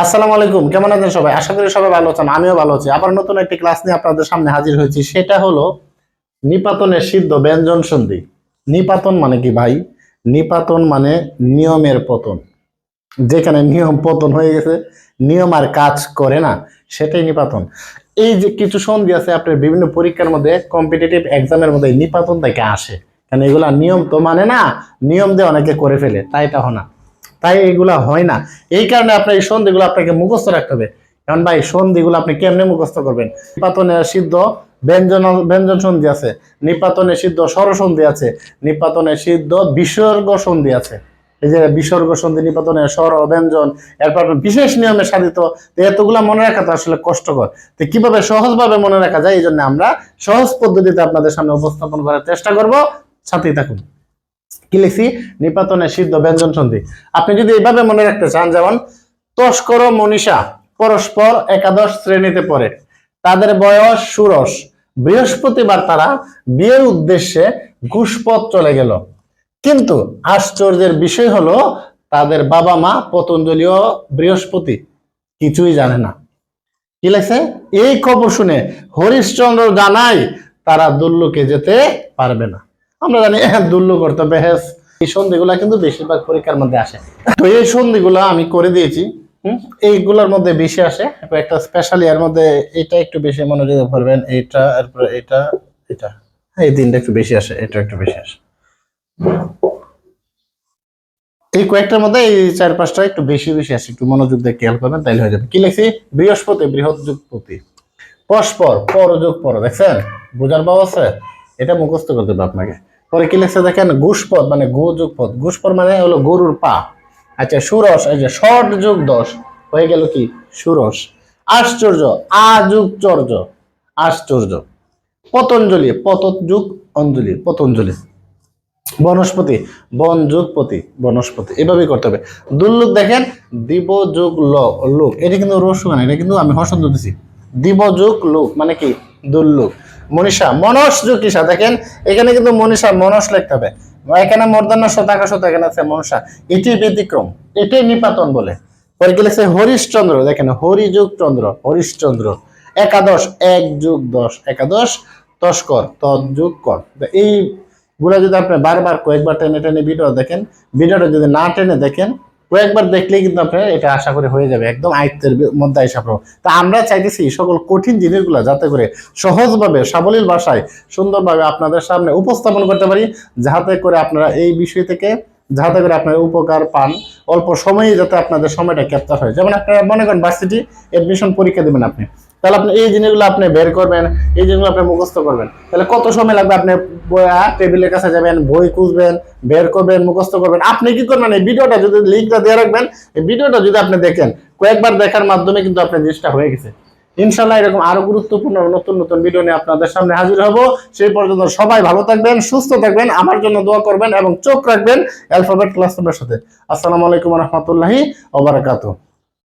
আসসালামু আলাইকুম, কেমন আছেন সবাই? আশা করি সবাই ভালো আছেন, আমিও ভালো আছি। আবার নতুন একটি ক্লাস নিয়ে আপনাদের সামনে হাজির হয়েছি, সেটা হলো নিপাতনের সিদ্ধ ব্যঞ্জন সন্ধি। নিপাতন মানে কি ভাই? নিপাতন মানে নিয়মের পতন। যেখানে নিয়ম পতন হয়ে গেছে, নিয়ম আর কাজ করে না, সেটাই নিপাতন। এই যে কিছু সন্ধি আছে, আপনার বিভিন্ন পরীক্ষার মধ্যে কম্পিটিটিভ এক্সামের মধ্যে নিপাতন থেকে আসে। কারণ এগুলা নিয়ম তো মানে না, নিয়ম দিয়ে অনেকে করে ফেলে, তাই হয় না তাই এগুলা হয় না। এই কারণে আপনার এই সন্ধিগুলো আপনাকে মুখস্থ রাখতে হবে। কারণ ভাই, সন্ধিগুলো আপনি কেমনে মুখস্থ করবেন? নিপাতনের সিদ্ধ ব্যঞ্জন ব্যঞ্জন সন্ধি আছে। নিপাতনে সিদ্ধ স্বরসন্ধি আছে। নিপাতনের সিদ্ধ বিসর্গ সন্ধি আছে। এই যে বিসর্গ সন্ধি নিপাতনের স্বর, ব্যঞ্জন, এরপর বিশেষ নিয়মে সাধিত। এতগুলা মনে রাখা তো আসলে কষ্টকর। তো কীভাবে সহজভাবে মনে রাখা যায়? এই জন্য আমরা সহজ পদ্ধতিতে আপনাদের সামনে উপস্থাপন করার চেষ্টা করব। সাথেই থাকুন। কি লিখছি? নিপাতনের সিদ্ধ ব্যঞ্জন সন্ধি। আপনি যদি এইভাবে মনে রাখতে চান, যেমন, তস্কর মনীষা পরস্পর একাদশ শ্রেণীতে পড়ে। তাদের বয়স ষোড়শ বৃহস্পতিবার তারা বিয়ের উদ্দেশ্যে ঘুষপথ চলে গেল। কিন্তু আশ্চর্যের বিষয় হলো, তাদের বাবা মা পতঞ্জলি ও বৃহস্পতি কিছুই জানে না। কি লাগছে এই খবর শুনে হরিশ্চন্দ্র জানায় তারা দুল্লুকে যেতে পারবে না। আমরা জানি দুল্লু করতে হবে হ্যাস এই সন্ধিগুলা কিন্তু বেশিরভাগ পরীক্ষার মধ্যে আসে। তো এই সন্ধিগুলো আমি করে দিয়েছি এইগুলোর মধ্যে বেশি আসে একটা স্পেশালি এর মধ্যে এটা একটু বেশি মনোযোগ করবেন এইটা এরপরে এটা এটা। হ্যাঁ, এই তিনটা একটু বেশি আসে এটা একটু বেশি আসে। এই কয়েকটার মধ্যে এই চার পাঁচটা একটু বেশি বেশি আসে একটু মনোযোগ দিয়ে খেয়াল করবেন তাইলে হয়ে যাবে। কি লিখছি? বৃহস্পতি বৃহৎ যুগপতি পরস্পর পরযোগ পর দেখছেন? বোঝার ভাব আছে? এটা মুখস্থ করতে হবে আপনাকে। পরে কি লিখছে দেখেন? ঘুষপদ মানে গো যুগ পদ। ঘুষপদ মানে হলো গরুর পা। আচ্ছা সুরস, এই যে ষট যুগ দশ, হয়ে গেল কি? সুরস। আশ্চর্য আযুগ চর্য। আশ্চর্য। পতঞ্জলি পত যুগ অঞ্জলি, পতঞ্জলি। বনস্পতি, বন যুগপতি বনস্পতি। এভাবেই করতে হবে। দুর্লুক দেখেন, দিব যুগ লোক। এটা কিন্তু রসু না এটা কিন্তু আমি হসন্ত দিছি। দিব যুগ লোক মানে কি? দুর্লুক মনীষা, মনস যুগ কিসা দেখেন, এখানে কিন্তু মনীষা মনস লিখতে হবে। এখানে মর্দান্য শতাকা শত, এখানে আছে মনসা। এটি ব্যতিক্রম এটাই নিপাতন বলে। পরে কি লিখছে? হরিশচন্দ্র। দেখেন হরিযুগ চন্দ্র হরিশচন্দ্র। একাদশ, এক যুগ দশ, একাদশ, তস্কর তৎযুগ কর। তো এই গুলো যদি আপনি বারবার কয়েকবার টেনে টেনে ভিডিও দেখেন, ভিডিওটা যদি না টেনে দেখেন কয়েকবার দেখলেই কিন্তু আপনার এটা আশা করে হয়ে যাবে, একদম আয়ত্তের মধ্যে আইসা পড়ো তা আমরা চাইতেছি সকল কঠিন জিনিসগুলো যাতে করে সহজভাবে, সাবলীল ভাষায়, সুন্দরভাবে আপনাদের সামনে উপস্থাপন করতে পারি, যাতে করে আপনারা এই বিষয় থেকে যাতে করে আপনারা উপকার পান। অল্প সময়ে যাতে আপনাদের সময়টা ক্যাপচার হয়। যেমন আপনারা মনে করেন ভার্সিটি অ্যাডমিশন পরীক্ষা দেবেন আপনি। তাহলে আপনি এই জিনিসগুলো আপনি বের করবেন, এই জিনিসগুলো আপনি মুখস্থ করবেন। তাহলে কত সময় লাগবে আপনি টেবিলের কাছে যাবেন, বই খুঁজবেন, বের করবেন, মুখস্থ করবেন? আপনি কি করবেন? এই ভিডিওটা যদি লিঙ্কটা দিয়ে রাখবেন, এই ভিডিওটা যদি আপনি দেখেন, কয়েকবার দেখার মাধ্যমে কিন্তু আপনার জিনিসটা হয়ে গেছে। ইনশাল্লাহ এরকম আরও গুরুত্বপূর্ণ নতুন নতুন ভিডিও নিয়ে আপনাদের সামনে হাজির হব। সেই পর্যন্ত সবাই ভালো থাকবেন, সুস্থ থাকবেন, আমার জন্য দোয়া করবেন এবং চোখ রাখবেন অ্যালফাবেট ক্লাস সাথে। আসসালামু আলাইকুম রহমতুল্লাহি ওবারাকাতুহ